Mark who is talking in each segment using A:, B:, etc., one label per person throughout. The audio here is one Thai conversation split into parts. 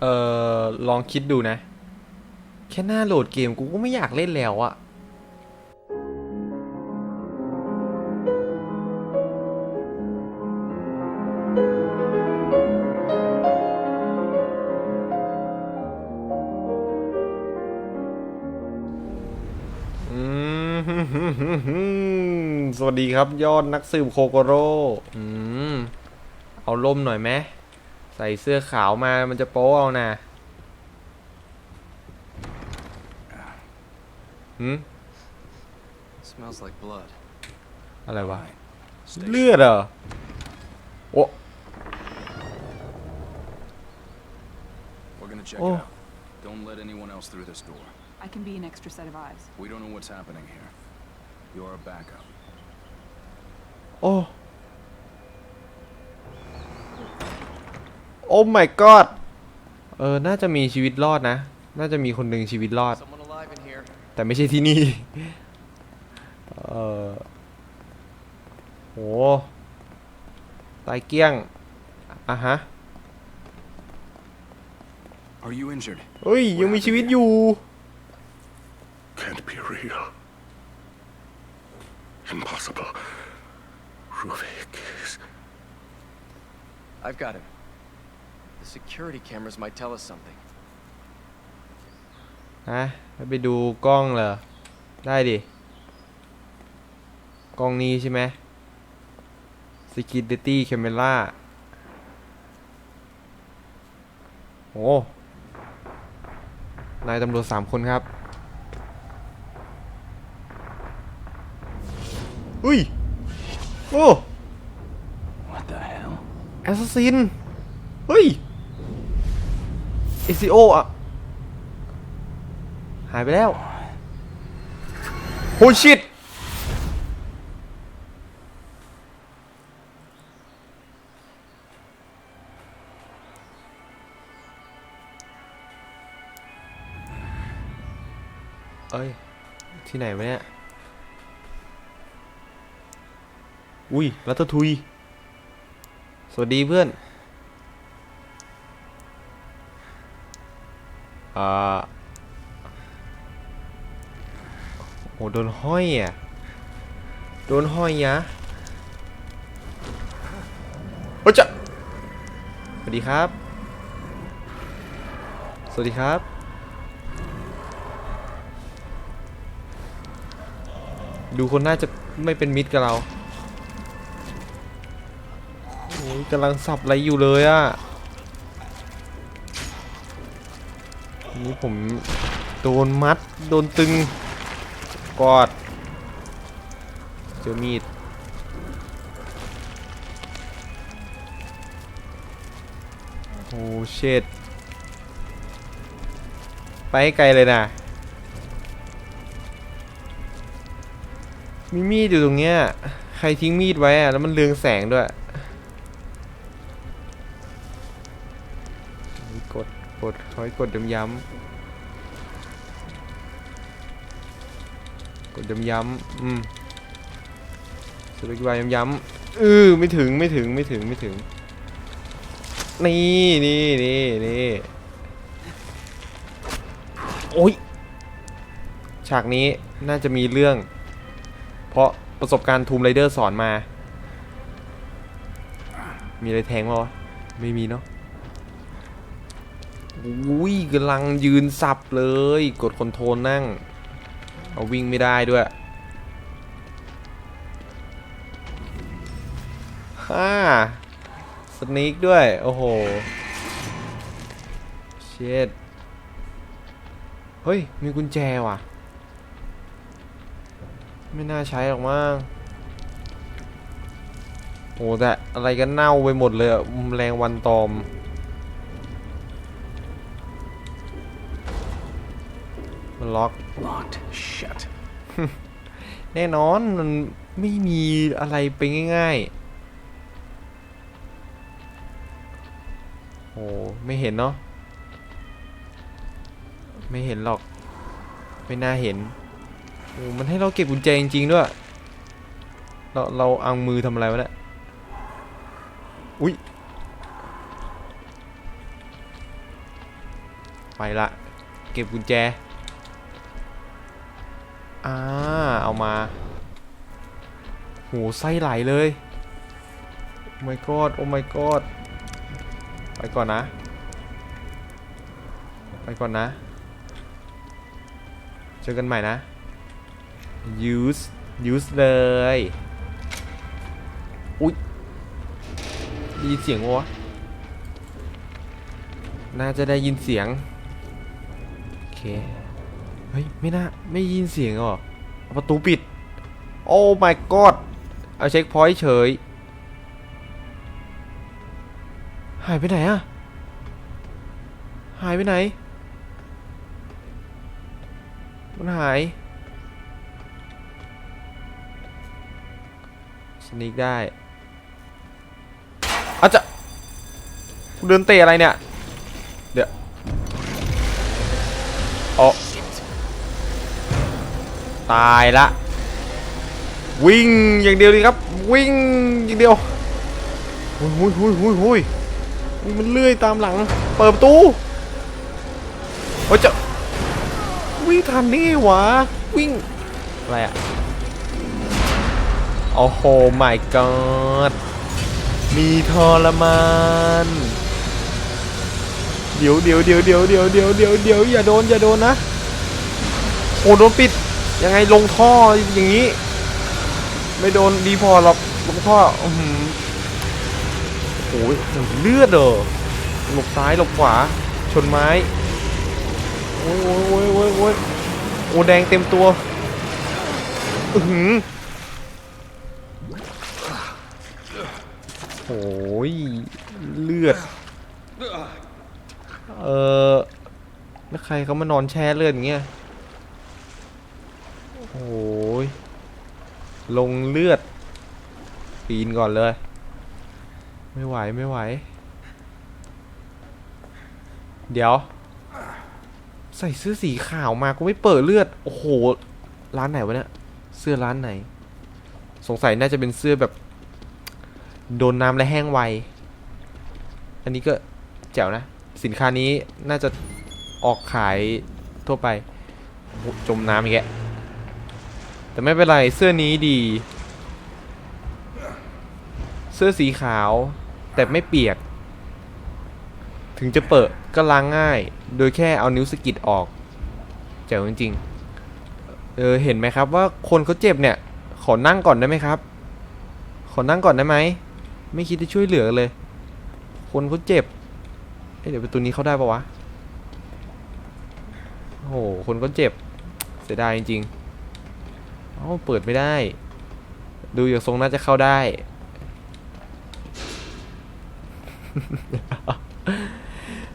A: เออลองคิดดูนะ แค่หน้าโหลดเกมกูก็ไม่อยากเล่นแล้วอะอืมสวัสดีครับยอดนักสืบโคโกโร่อืมเอาล่มหน่อยไหม ใส่เสื้อขาวมามันจะโป๊เอานะหืม
B: Smells like blood.
A: อะไรวะ
B: Stay
A: เลือดเหรอ โอ้
B: We're gonna check
A: Oh.
B: it out. Don't let anyone else through this door.
C: I can be an extra set of eyes.
B: We don't know what's happening here. You're a backup.
A: โอ้ โอ้ my god เออ น่าจะมีชีวิตรอดนะ น่าจะมีคนหนึ่งชีวิตรอด
B: Someone alive in here.
A: แต่ไม่ใช่ที่นี่ เออโหตายเกลี้ยง อะฮะ
B: Are you injured?
A: เฮ้ย ยังมีชีวิตอยู่
D: Can't be real. Impossible. Ruvik is.
E: I've got him. The security cameras might tell us something.
A: ฮะแล้วไปดูกล้องเหรอ ได้ดิ กล้องนี้ใช่ไหม Security Camera โอ้นายตำรวจสามคนครับ อุ้ย โอ้
B: What the hell?
A: แอสซัสซิน เฮ้ย SEO อะหายไปแล้วโหชิตเอ้ย ที่ไหนวะเนี่ย อุ้ยรัตทุย สวัสดีเพื่อน อ่าโอ้โดนห้อยอะ โดนห้อยยะโอ้ยจะสวัสดีครับ สวัสดีครับ ดูคนน่าจะไม่เป็นมิตรกับเรา โอ้ยกำลังสับอะไรอยู่เลยอะ นี่ผมโดนมัด โดนตึง กอด เจอมีด โอ้เช็ดไปให้ไกลเลยนะ มีมีดอยู่ตรงเนี้ย ใครทิ้งมีดไว้อะแล้วมันเรืองแสงด้วย ดคอยกดย้ำๆกดย้ำๆอืมสเปกบาย้ำๆเออไม่ถึงไม่ถึงไม่ถึงไม่ถึง นี่นี่นี่นี่โอ้ยฉากนี้น่าจะมีเรื่อง เพราะประสบการณ์ทูมไรเดอร์สอนมา มีอะไรแทงมาวะ ไม่มีเนาะ อุ้ยกำลังยืนสับเลย กดคอนโทรลนั่ง เอาวิ่งไม่ได้ด้วยฮ่าสเนกด้วย โอ้โห เช็ดเฮ้ย มีกุญแจว่ะ ไม่น่าใช้หรอกมั้งโอ้แต่อะไรกันเน่าไปหมดเลยอะแมลงวันตอม ล็อก
B: Locked. Shut.
A: แน่นอนมันไม่มีอะไรไปง่ายๆ โอ้ไม่เห็นเนาะ ไม่เห็นหรอก ไม่น่าเห็น โอ้มันให้เราเก็บกุญแจจริงๆด้วย เราเราเอามือทำอะไรวะเนี่ย อุ้ยไปละ เก็บกุญแจ อ่า เอามาโหไส้ไหลเลยโอ้ my god โอ้ my god ไปก่อนนะ ไปก่อนนะ เจอกันใหม่นะ use use เลยอุ๊ยได้ยินเสียงวะน่าจะได้ยินเสียง โอเค เฮ้ย ไม่น่า ไม่ยินเสียงหรอ ประตูปิด โอ้ my god เอาเช็คพอยต์เฉย หายไปไหนอะหายไปไหน มันหาย สนิกได้อาจจะเดินเตะอะไรเนี่ย เดี๋ยวอ๋อ ตายละ วิ่งอย่างเดียวดีครับ วิ่งอย่างเดียวหุยหุยหุยหุยหุยมันเลื่อยตามหลัง เปิดประตูโอ้ยจะวิ่งทันนี่ไงวะวิ่ง อะไรอะโอ้โห my god มีทรมาน เดี๋ยวเดี๋ยวเดี๋ยวเดี๋ยวเดี๋ยวเดี๋ยวเดี๋ยวเดี๋ยวอย่าโดนอย่าโดนนะโอ้โดนปิด ยังไงลงท่ออย่างนี้ ไม่โดนดีพอหรอกลงท่ออือหือโอ้ยเลือดเหรอหลบซ้ายหลบขวา ชนไม้โอ้ยโอ้ยโอ้ยโอ้ยโอ้ยโอ้แดงเต็มตัวอือหือโอ้ยเลือด เออแล้วใครเขามานอนแช่เลือดอย่างเงี้ย โอ้ยลงเลือด ปีนก่อนเลย ไม่ไหวไม่ไหว เดี๋ยว ใส่เสื้อสีขาวมากูไม่เปิดเลือด โอ้โห ร้านไหนวะเนี่ย เสื้อร้านไหน สงสัยน่าจะเป็นเสื้อแบบ โดนน้ำและแห้งไว อันนี้ก็แจ๋วนะ สินค้านี้น่าจะออกขายทั่วไป จมน้ำอีกแก แต่ไม่เป็นไรเสื้อนี้ดี เสื้อสีขาว แต่ไม่เปียก ถึงจะเปิดก็ล้างง่าย โดยแค่เอานิ้วสกิดออกเจ๋วจริงๆเออเห็นไหมครับว่าคนเขาเจ็บเนี่ย ขอนั่งก่อนได้ไหมครับ ขอนั่งก่อนได้ไหมไม่คิดจะช่วยเหลือเลย คนเขาเจ็บเเดี๋ยวประตูนี้เข้าได้ปะวะโอ้โหคนเขาเจ็บ เสียดายจริงๆ เอ้าเปิดไม่ได้ ดูอย่างทรงน่าจะเข้าได้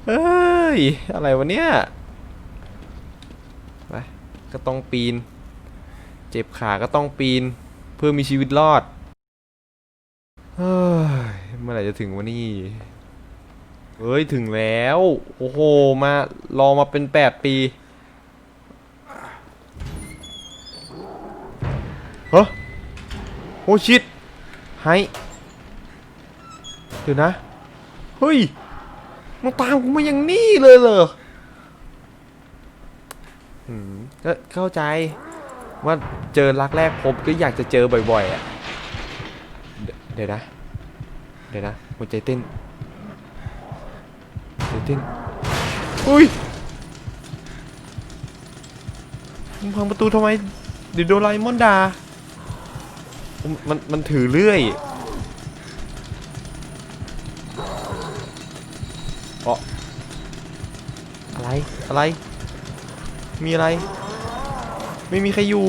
A: เฮ้ย อะไรวะเนี่ยไปก็ต้องปีน เจ็บขาก็ต้องปีน เพื่อมีชีวิตรอด เฮ้ย เมื่อไหร่จะถึงวะนี่เฮ้ย ถึงแล้ว โอ้โห มารอมาเป็นแปดปี เฮ้ยโอ้ชิตไฮเดี๋ยวนะ เฮ้ยมันตามกูมาอย่างนี้เลยเหรอหืมก็เข้าใจว่าเจอรักแรกพบก็อยากจะเจอบ่อยๆอะ เดี๋ยวนะ เดี๋ยวนะหัวใจเต้นหัวใจเต้น อุ้ยมึงพังประตูทำไมเดี๋ยวโดราเอมอนด่า มันมันถือเลื่อยเอ๋ออะไร อะไร มีอะไร ไม่มีใครอยู่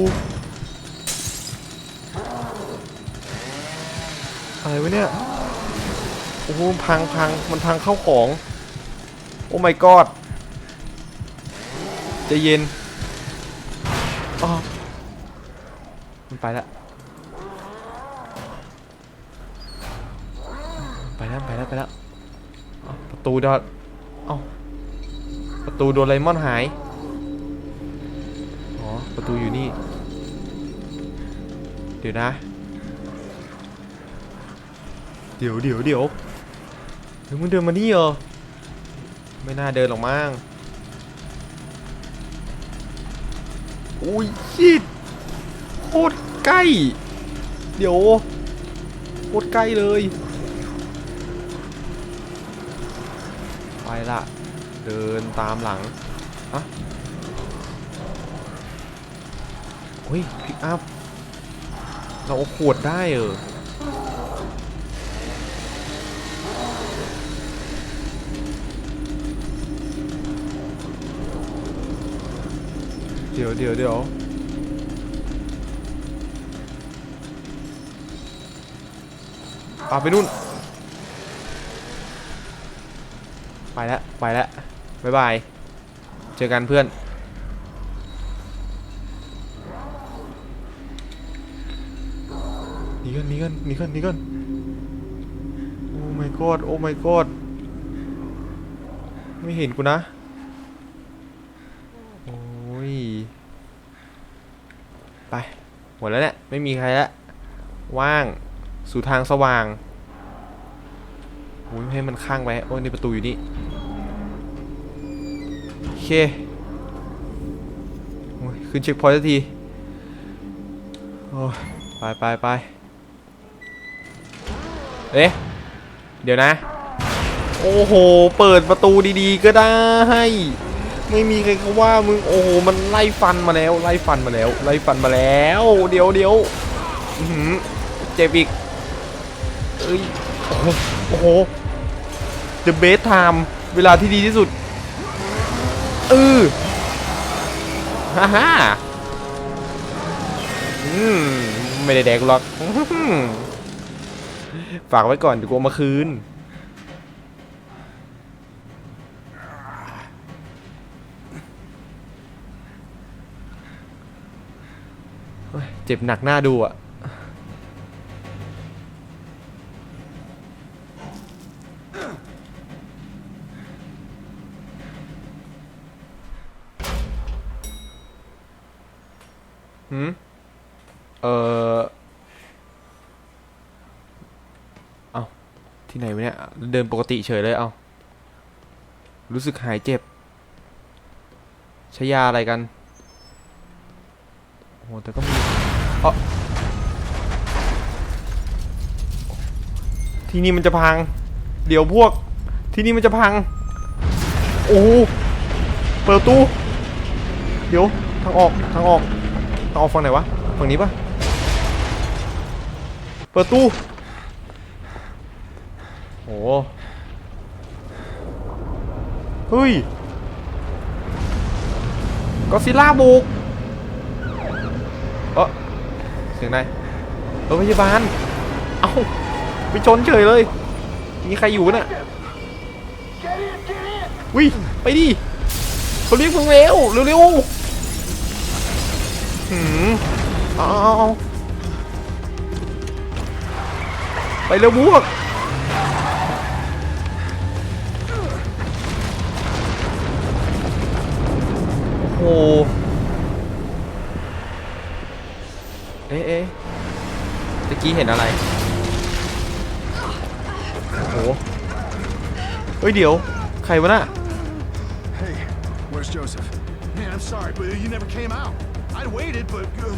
A: อะไรวะเนี่ย โอ้โหพังพังมันพังเข้าของ โอ้ my god ใจะเย็นอ๋อมันไปแล้ว แล้วไปแล้วประตูโดนเอ้าประตูโดนไลมอนหาย อ๋อ ประตูอยู่นี่ เดี๋ยวนะ เดี๋ยวเดี๋ยวเดี๋ยวเดี๋ยวมึงเดินมานี่เหรอ ไม่น่าเดินหรอกมั้งอุ้ยชิดโคตรใกล้ เดี๋ยวโคตรใกล้เลย ละเดินตามหลังอะเฮ้ยพิกอัพ เราขวดได้เออเดี๋ยวเดี๋ยวเดี๋ยวปาไปนู่น ไป แล้วไปแล้วบ๊ายบาย เจอกันเพื่อนหนีกันหนีกันหนีกันหนีกันโอ้ my god โอ้ my god ไม่เห็นกูนะโอ้ยไปหมดแล้วเนี่ยไม่มีใครแล้วว่างสู่ทางสว่างโอ้ยให้มันข้างไว้โอ้ยในประตูอยู่นี่ เคโอ้ยขึ้นเช็คพอยต์สักที โอ้ยไปไปไปเอ๊ะ เดี๋ยวนะ โอ้โห เปิดประตูดีๆ ก็ได้ ไม่มีใครเขาว่ามึง โอ้โห มันไล่ฟันมาแล้ว ไล่ฟันมาแล้ว ไล่ฟันมาแล้ว เดี๋ยวเดี๋ยวเจ็บอีกเอ้ย โอ้โหโอ้โห The best time เวลาที่ดีที่สุด เออฮ่าฮ่าอืมไม่ได้แดกหรอกฝากไว้ก่อนเดี๋ยวกูเอามาคืนเฮ้ยเจ็บหนักหน้าดูอะ หืม เออเอาที่ไหนวะ เดินปกติเฉยเลยเอารู้สึกหายเจ็บใช้ยาอะไรกันโอ้แต่ก็มีเออที่นี่มันจะพัง เดี๋ยวพวกที่นี่มันจะพัง โอ้เปิดตู้ เดี๋ยวทางออกทางออกทางออกฝั่งไหนวะฝั่งนี้ปะเปิดตู้ เฮ้ยก็ซิล่าบุกเออเสียงไหนเออพยาบาล เอ้าไปชนเฉยเลย มีใครอยู่น่ะวิไปดิเขาเรียกมึงแล้วเร็วๆหืมเอาเอาเอาไปเร็วบวก เอ๊ะเอ๊ะตะกี้เห็นอะไร โอ้โห เฮ้ย เดี๋ยว ใครวะน่ะ
D: Hey, where's Joseph? Man, I'm sorry, but you never came out. I waited, but. Uh...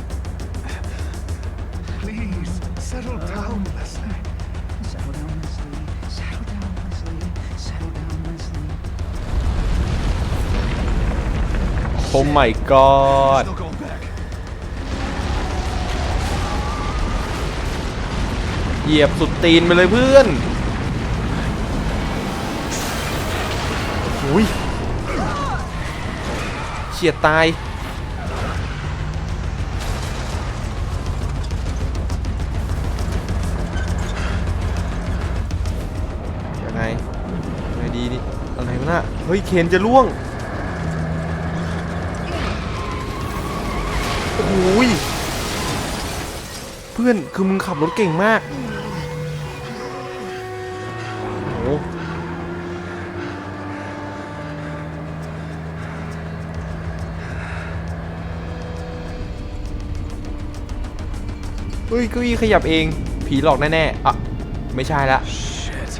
D: Please, settle down, Leslie.
A: Oh my god
D: Still going back.
A: เหยียบสุดตีนไปเลยเพื่อนอุ้ยเฉียดตาย ยังไงยังไงดีนี่อะไรวะน่ะเฮ้ย เคนจะล่วง อ้ยเพื่อนคือมึงขับรถเก่งมากโอ้โหเฮ้ยเก้าอี้ขยับเอง ผีหลอกแน่ๆอะไม่ใช่ละ
B: Shit.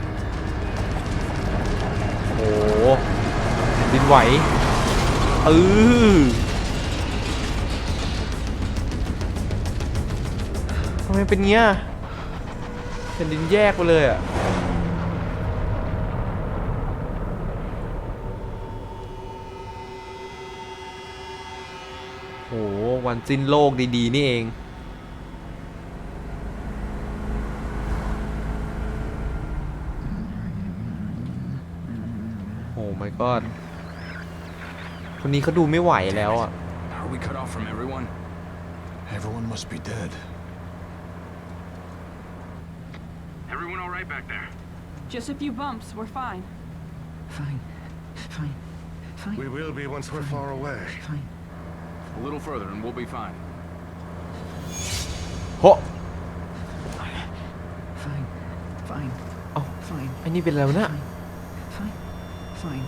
A: โอ้โหดินไหวเออ ไมเป็นเงี้ยแผ่นดินแยกไปเลยอะโหวันสิ้นโลกดีๆ นี่เอง โอ้ my god คนนี้เขาดูไม่ไหวแล้วอะ
B: Are we cut off from everyone?
D: Everyone must be dead.
B: right back there?
C: Just a few bumps. We're fine.
F: Fine. Fine. Fine.
D: We will be once we're far away.
F: Fine.
B: A little further and we'll be fine.
A: โห
F: Fine. Fine.
A: Oh.
F: Fine.
A: ไอ้นี่เป็นแล้วนะ
F: Fine. Fine. Fine.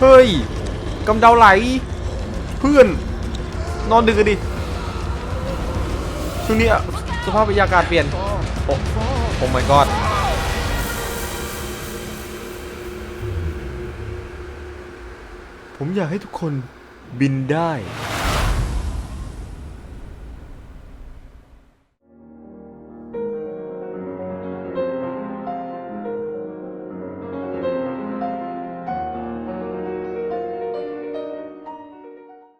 A: เฮ้ยกำเดาไหล เพื่อน นอนดึกกันดิ ช่วงนี้สภาพบรรยากาศเปลี่ยน โอ้โอ้ my god ผมอยากให้ทุกคนบินได้